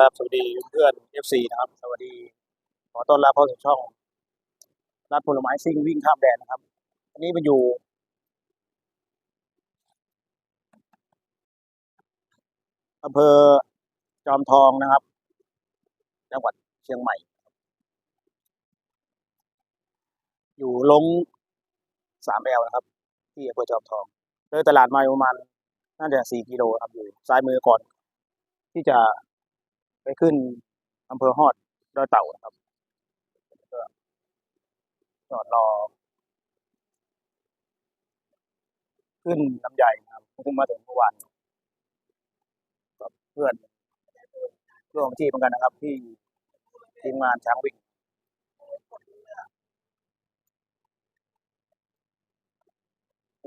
ครับสวัสดีเพื่อน FC นะครับ สวัสดีขอต้อนรับเข้าสู่ช่องรัดผลไม้ซิ่งวิ่งข้ามแดนนะครับ อันนี้มันอยู่ อำเภอจอมทองนะครับ จังหวัดเชียงใหม่ อยู่ลงสามแอลนะครับ ที่อำเภอจอมทองเลยตลาดมาประมาณน่าจะสี่กิโลครับอยู่ซ้ายมือก่อน ที่จะ ไปขึ้นอำเภอฮอดดอยเต่านะครับจอดรอ ขึ้นลำใหญ่ครับเพิ่งมาถึงเมื่อวานกับเพื่อนร่วมที่เหมือนกันนะครับ ที่ทีมงานช้างวิ่ง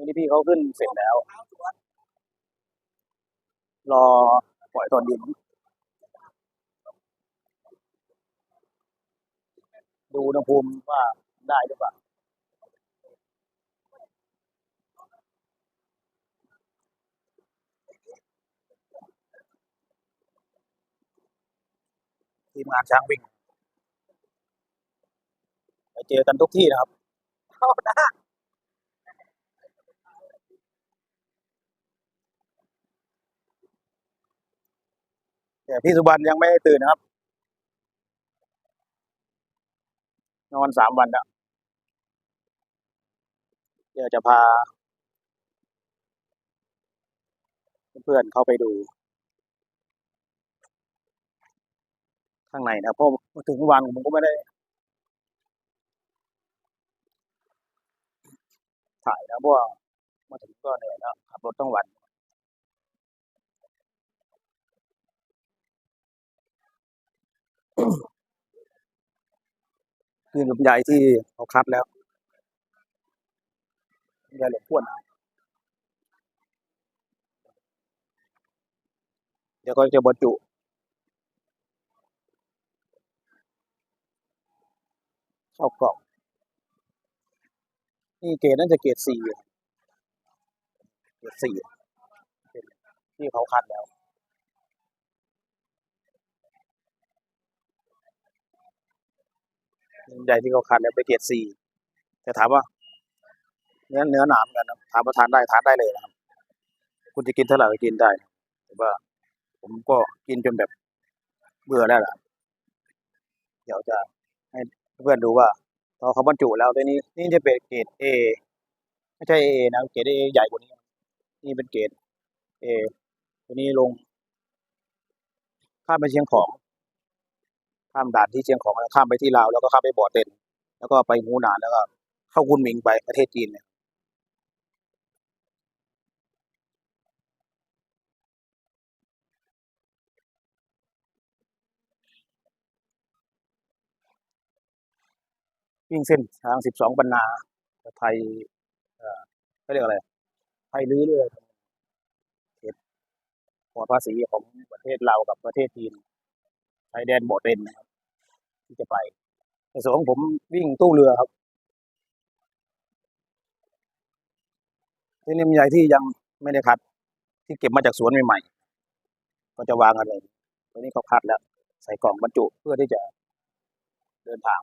นี่พี่เขาขึ้นเสร็จแล้ว รอปล่อยตอนดิน ดูอุณหภูมิว่าได้หรือเปล่าทีมงานช้างวิ่งไปเจอกันทุกที่นะครับแต่พี่สุบรรณยังไม่ได้ตื่นนะครับ นอนสามวันแล้วเดี๋ยวจะพา เพื่อนๆเข้าไปดู ข้างในนะเพราะมาถึงวันผมก็ไม่ได้ ถ่ายนะเพราะว่ามาถึงก็เหนื่อยแล้วขับรถต้องวัน คือลำไยที่เขาคัดแล้วลำไยหลวงพ่วนนะเดี๋ยวก็จะบรรจุเข้ากล่อง นี่เกรดน่าจะเกรดสี่เกรดสี่ที่เขาคัดแล้ว ลำไยที่เขาคัดแล้วไปเกรดสี่แต่ถามว่า เนื้อเนื้อหนามกันนะถามว่าทานได้ทานได้เลยนะครับ คุณจะกินเท่าไหร่ก็กินได้แต่ว่า ผมก็กินจนแบบเบื่อแล้วล่ะเดี๋ยวจะให้เพื่อนดูว่าพอเขาบรรจุแล้วตัวนี้ นี่จะเป็นเกรดเอไม่ใช่เอนะเกรดเอใหญ่กว่านี้ นี่เป็นเกรดเอตัวนี้ลงข้ามไปเชียงของ ข้ามด่านที่เชียงของแล้วข้ามไปที่ลาวแล้วก็ข้ามไปบ่อเต็นแล้วก็ไปหูหนานแล้วก็เข้ากุนหมิงไปประเทศจีนเนี่ยวิ่งเส้นทางสิบสองบรรณาไทยเอ่อเขาเรียกอะไรไทยลื้อเรือเขตปลอดภาษีของประเทศเราวกับประเทศจีน ชายแดนบ่อเต็นนะครับ ที่จะไปในส่วนของผมวิ่งตู้เรือครับที่นี่มีใหญ่ที่ยังไม่ได้คัด ที่เก็บมาจากสวนใหม่ๆก็จะวางกันเลยตัวนี้เขาคัดแล้ว ใส่กล่องบรรจุเพื่อที่จะเดินทาง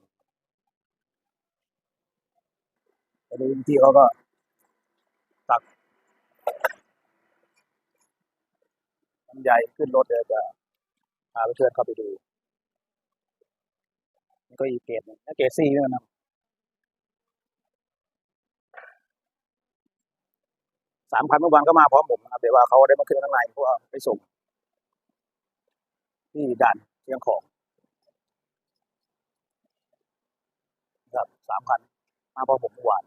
ไปดูที่เขาก็ตักลำไยขึ้นรถเดี๋ยจะ พาเพื่อนๆเข้าไปดูนี่ก็อีกเกตหนึงเกตซี่ด้วยนะสามพันเมื่อวานก็มาพร้อมผมนะครับแต่ว่าเขาได้มาขึ้นข้างในเพราะว่าไปส่งที่ด่านเชียงของครับสามพันมาพร้อมผมเมื่อวาน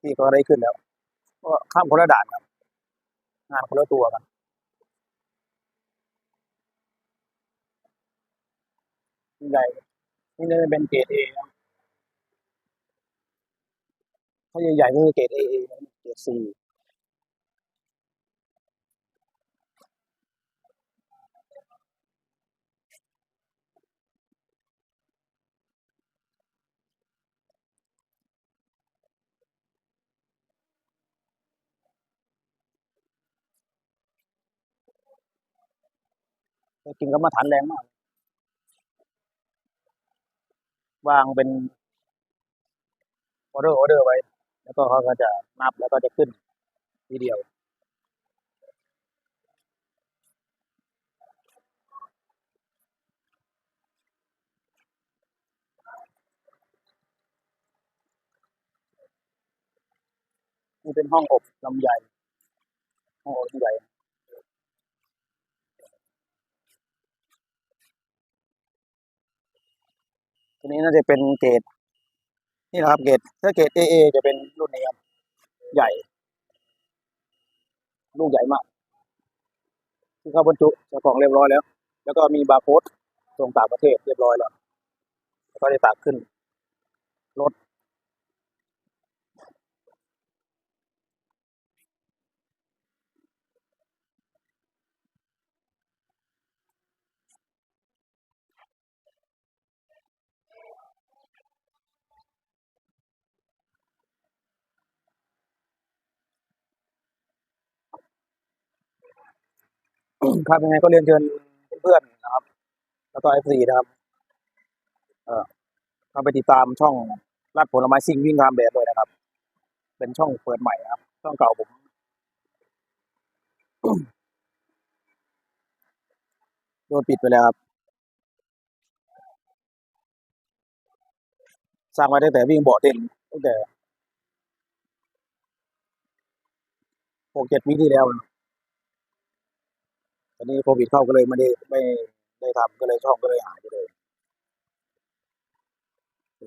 ที่ก็ได้ขึ้นแล้วก็ข้ามคนละด่านครับงานคนละตัวกัน ใหญ่นี่จะเป็นเกรดเอถ้าใหญ่ๆก็คือเกรดเอเอเกรดซีกินก็มาทานแรงมาก วางเป็นออเดอร์ออเดอร์ไว้ แล้วก็เขาก็จะนับแล้วก็จะขึ้นทีเดียวนี่เป็นห้องอบลำไยห้องอบลำไตัวนี้น่าจะเป็นเกรดนี่นะครับเกรดถ้าเกรด AA จะเป็นรุ่นนี้ครับ ใหญ่ ลูกใหญ่มากที่เข้าบรรจุเจ้าของเรียบร้อยแล้ว แล้วก็มีบาร์โค้ดส่งต่างประเทศเรียบร้อยแล้วก็ได้ตากขึ้นรถ ครับยังไงก็เรียนเชิญเพื่อนๆนะครับ แล้วก็เอฟซีนะครับ เอ่อเข้าไปติดตามช่องลาดผลไม้ซิ่งวิ่งตามแบบเลยนะครับ เป็นช่องเปิดใหม่นะครับ ช่องเก่าผมโดนปิดไปแล้วครับ สร้างมาตั้งแต่วิ่งบ่อเต้นตั้งแต่หกเจ็ดปีที่แล้วนะ อนนี้โควิดเข้าก็เลยไม่ได้ไม่ได้ทำก็เลยช่องก็เลยหายไปเลย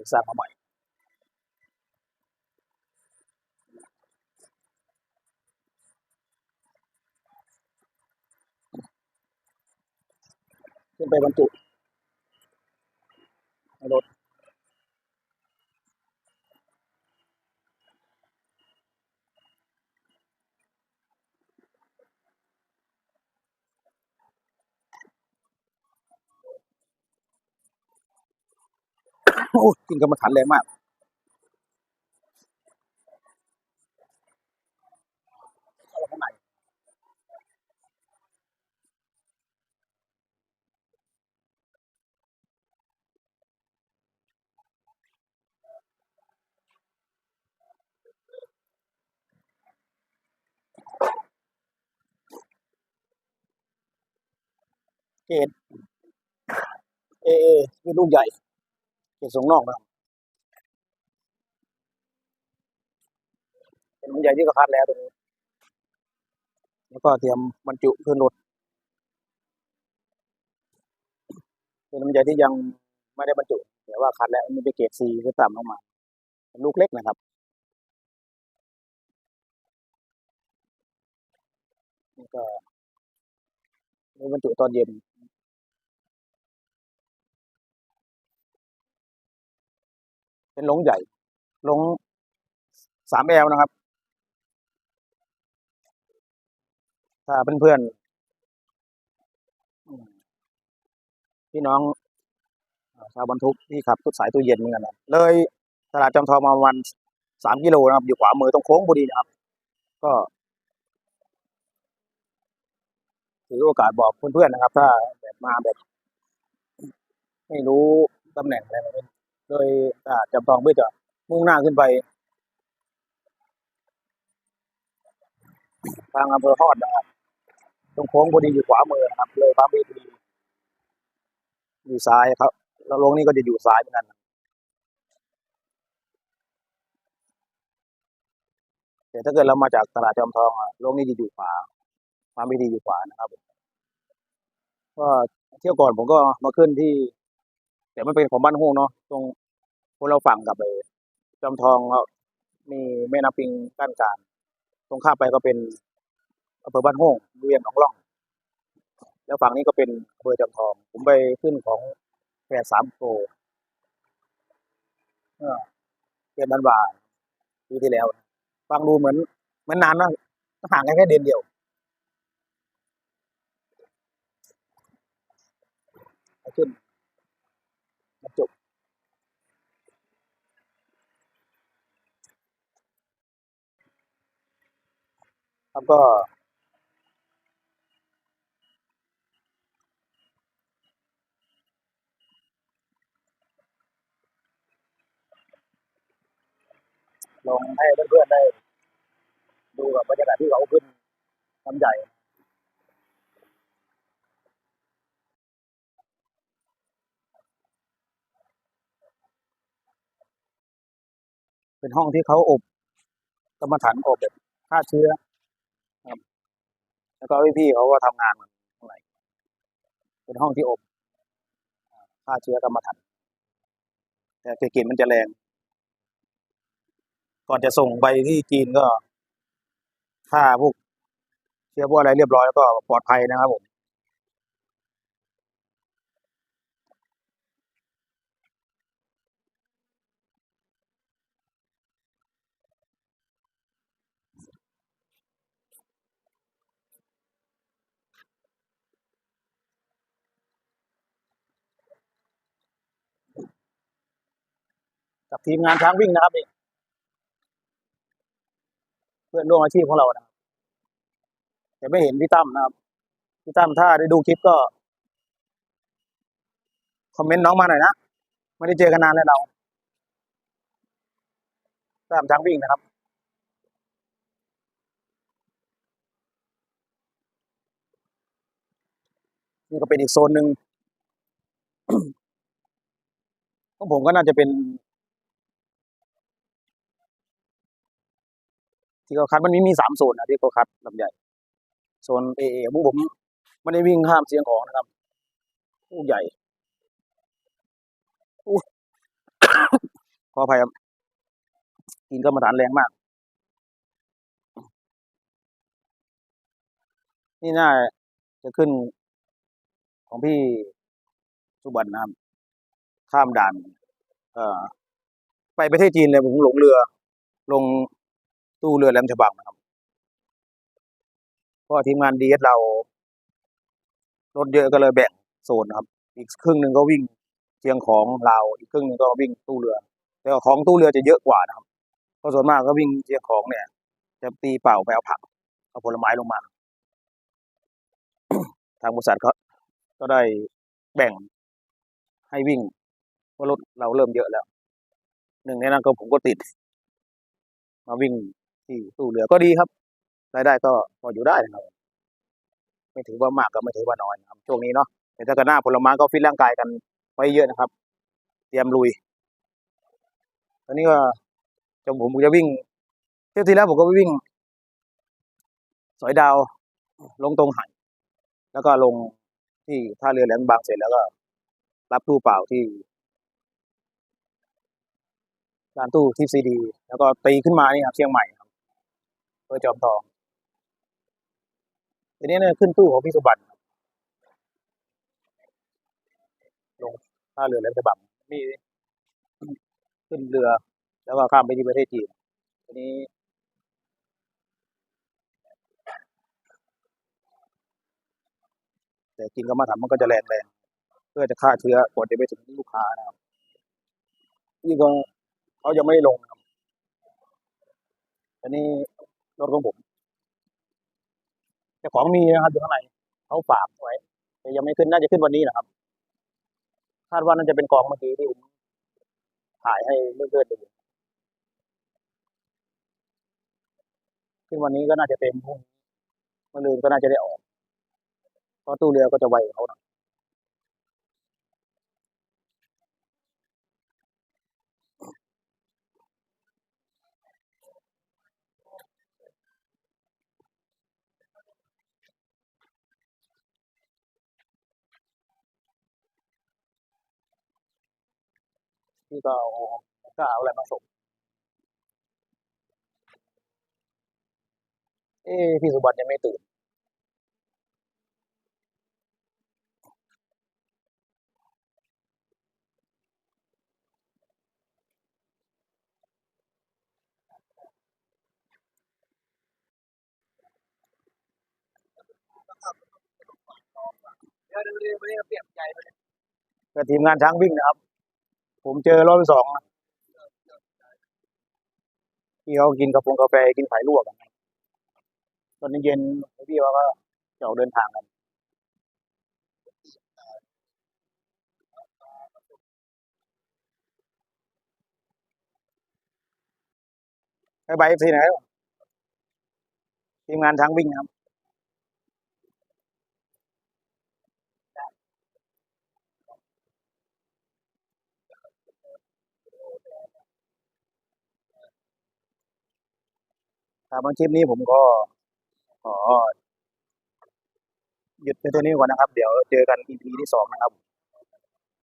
เสร้างมาใหม่ขึ้นไปบรรจุในรถ โอ้กินกรรมฐานแรงมากเข้าไปข้างในเกรดเอเอคือลูกใหญ่ เกรดส่งนอกนะเป็นลูกใหญ่ที่ก็คัดแล้วตัวนี้แล้วก็เตรียมบรรจุขึ้นรถเป็นลำไยที่ยังไม่ได้บรรจุแต่ว่าคัดแล้วมันเป็นเกรดซีคือต่ำลงมาเป็นลูกเล็กนะครับนี่ก็บรรจุตอนเย็น เป็นหลงใหญ่หลงสามแอลนะครับ ถ้าเพื่อนๆอืมพี่น้องชาวบรรทุกที่ขับรถสายตู้เย็นเหมือนกันนะเลยตลาดจอมทองมาประมาณสามกิโลนะครับ อยู่ขวามือตรงโค้งพอดีนะครับ ก็ถือโอกาสบอกเพื่อนๆนะครับ ถ้าแบบมาแบบ ไม่รู้ตำแหน่งอะไรแบบนี้ ดยตลาดจอมทองเพื่อจะมุ่งหน้าขึ้นไปทางอำเภอฮอดนะครับตรงโค้งพอดีอยู่ขวามือนะครับ เลยพามีดีอยู่ซ้ายครับ แล้วลงนี่ก็จะอยู่ซ้ายเหมือนกันแต่ถ้าเกิดเรามาจากตลาดจอมทองอะลงนี่จะอยู่ขวาพามีดีอยู่ขวานะครับก็เที่ยวก่อนผมก็มาขึ้นที่ แต่มันเป็นของบ้านห้วงเนาะตรง คนเราฝั่งกับไปจอมทองก็มีแม่น้ำปิงกั้นกลางตรงข้ามไปก็เป็นอำเภอบ้านห้วงเวียงหนองล่อง แล้วฝั่งนี้ก็เป็นอำเภอจอมทอง ผมไปขึ้นของแปดสามโกเออนนันวาปีที่แล้วฟังดูเหมือนเหมือนนานนะห่างกันแค่เดือนเดียวขึ้น แล้ก็ลงให้เพื่อนๆได้ ดูกับบรรยากาศที่เขาขึ้นทำใหญ่ เป็นห้องที่เขาอบกรรมฐานอบแบบฆ่าเชื้อ แล้วก็พี่ๆเขาก็ทำงานข้างในเป็นห้องที่อบฆ่าเชื้อกรรมฐานแต่กลิ่นมันจะแรง ก่อนจะส่งไปที่จีนก็ฆ่าพวกเชื้อพวกอะไรเรียบร้อยแล้วก็ปลอดภัยนะครับผม ทีมงานช้างวิ่งนะครับนี่เพื่อนร่วมอาชีพของเรานะครับแต่ไม่เห็นพี่ตั้มนะครับพี่ตั้มถ้าได้ดูคลิปก็คอมเมนต์น้องมาหน่อยนะไม่ได้เจอกันนานเลยเราตั้มช้างวิ่งนะครับนี่ก็เป็นอีกโซนหนึ่งของผมก็น่าจะเป็น ที่เขาคัดมันมีมีสามโซนนะที่เขาคัดลำใหญ่โซนเอเอพวกผมไม่ได้วิ่งข้ามเสียงของนะครับลูกใหญ่ขออภัยครับกินก็มาฐานแรงมาก นี่น่าจะขึ้นของพี่สุบันนะครับข้ามด่าน เอ่อ ไปประเทศจีนเลยผมหลงเรือ ลง ตู้เรือแหลมฉบังนะครับเพราะทีมงานดีเอสเรารถเยอะก็เลยแบ่งโซนนะครับ อีกครึ่งหนึ่งก็วิ่งเชียงของลาอีกครึ่งหนึ่งก็วิ่งตู้เรือ แต่ของตู้เรือจะเยอะกว่านะครับเพราะส่วนมากก็วิ่งเชียงของเนี่ย จะตีเป่าไปเอาผักเอาผลไม้ลงมา ทางบริษัทก็ก็ได้แบ่งให้วิ่งเพราะรถเราเริ่มเยอะแล้ว หนึ่งในนั้นก็ผมก็ติด มาวิ่ง ที่ตู้เรือก็ดีครับรายได้ก็พออยู่ได้นะครับ ไม่ถือว่ามากก็ไม่ถือว่าน้อยนะครับช่วงนี้เนาะแต่ถ้ากันหน้าผลไม้ก็ฟิตร่างกายกันไว้เยอะนะครับ เตรียมลุย ตอนนี้ก็จงผมจะวิ่ง เที่ยวที่แล้วผมก็ไปวิ่ง สอยดาวลงตรงไหแล้วก็ลงที่ท่าเรือแหลมบางเสร็จแล้วก็ รับตู้เปล่าที่ร้านตู้ทิปซีดี แล้วก็ตีขึ้นมานี่ครับเชียงใหม่ครับ อจอมทองทีนี้เนี่ยขึ้นตู้ของพี่สุบันลงท่าเรือแหลมฉบังนี่ขึ้นเรือ แล้วก็ข้ามไปที่ประเทศจีนทีนี้แต่กินก็มาทำมันก็จะแรงแรงเพื่อจะฆ่าเชื้อก่อนจะไปถึงลูกค้านะครับนี่ก็เขายังไม่ลงครับอันนี้ รถของผมแต่ของมีนะครับอยู่ข้างในเขาฝากไว้แต่ยังไม่ขึ้นน่าจะขึ้นวันนี้นะครับคาดว่าน่าจะเป็นกองเมื่อกี้ที่ผมถ่ายให้เพื่อนๆดูขึ้นวันนี้ก็น่าจะเต็มพรุ่งนี้มะรืนก็น่าจะได้ออกเพราะตู้เรือก็จะไวเขาหน่อยี่ก็โอ้ก็เอาอะไรมาสมเอ้พี่สุบัติยังไม่ตื่น เดี๋ยวดูดิไม่ได้เปลี่ยนใจไปเลย ก็ทีมงานช้างวิ่งนะครับ ผมเจอรอบที่สองนะที่เขากินกาแฟกาแฟกินไข่ลวกกันตอนเย็นพี่ว่าก็จะออกเดินทางกันไปใบซีไหนครับทีมงานช้างวิ่งครับ ครับวันคลิปนี้ผมก็ขอหยุดในตัวนี้ก่อนนะครับ เดี๋ยวเจอกัน EP ที่สองนะครับ